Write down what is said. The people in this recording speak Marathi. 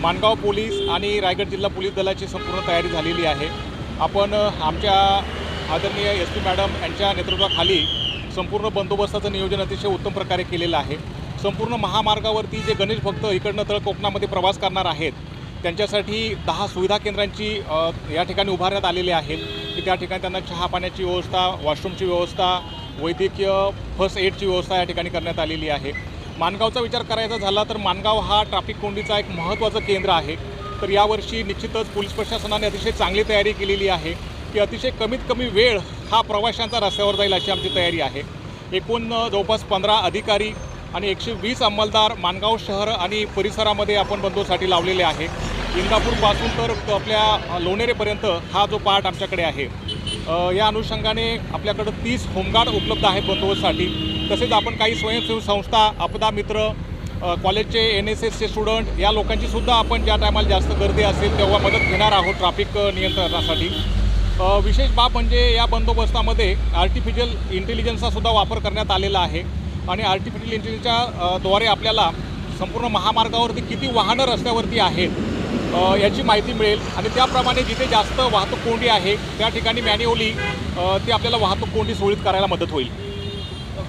माणगाव पोलीस आणि रायगड जिल्हा पोलीस दलाची संपूर्ण तयारी झालेली आहे. आपण आमच्या आदरणीय एस पी मॅडम यांच्या नेतृत्वाखाली संपूर्ण बंदोबस्ताचं नियोजन अतिशय उत्तम प्रकारे केलेलं आहे. संपूर्ण महामार्गावरती जे गणेश भक्त इकडनं तळ कोकणामध्ये प्रवास करणार आहेत त्यांच्यासाठी दहा सुविधा केंद्रांची या ठिकाणी उभारण्यात आलेली आहेत. की त्या ठिकाणी त्यांना चहा पाण्याची व्यवस्था वॉशरूमची व्यवस्था वैद्यकीय फर्स्ट एडची व्यवस्था या ठिकाणी करण्यात आलेली आहे. माणगावचा विचार करायचा झाला तर माणगाव हा ट्रॅफिक कोंडीचा एक महत्त्वाचं केंद्र आहे. तर यावर्षी निश्चितच पोलीस प्रशासनाने अतिशय चांगली तयारी केलेली आहे की अतिशय कमीत कमी वेळ हा प्रवाशांचा रस्त्यावर जाईल अशी आमची तयारी आहे. एकूण जवळपास पंधरा अधिकारी आणि एकशे वीस अंमलदार माणगाव शहर आणि परिसरामध्ये आपण बंदोबस्तासाठी लावलेले आहे. इंदापूरपासून तर आपल्या लोणेरेपर्यंत हा जो पार्ट आमच्याकडे आहे. या अनुषंगाने आपल्याकडं तीस होमगार्ड उपलब्ध आहेत बंदोबस्तसाठी. तसेच आपण काही स्वयंसेवी संस्था आपदा मित्र कॉलेजचे एन एस एसचे स्टुडंट या लोकांची सुद्धा आपण ज्या टायमाला जास्त गर्दी असेल तेव्हा मदत घेणार आहोत ट्रॅफिक नियंत्रणासाठी. विशेष बाब म्हणजे या बंदोबस्तामध्ये आर्टिफिशियल इंटेलिजन्सचा सुद्धा वापर करण्यात आलेला आहे. आणि आर्टिफिशियल इंटेलिजन्सच्या द्वारे आपल्याला संपूर्ण महामार्गावरती किती वाहनं रस्त्यावरती आहेत याची माहिती मिळेल. आणि त्याप्रमाणे जिथे जास्त वाहतूक कोंडी आहे त्या ठिकाणी मॅन्युअली ती आपल्याला वाहतूक कोंडी सुरळीत करायला मदत होईल.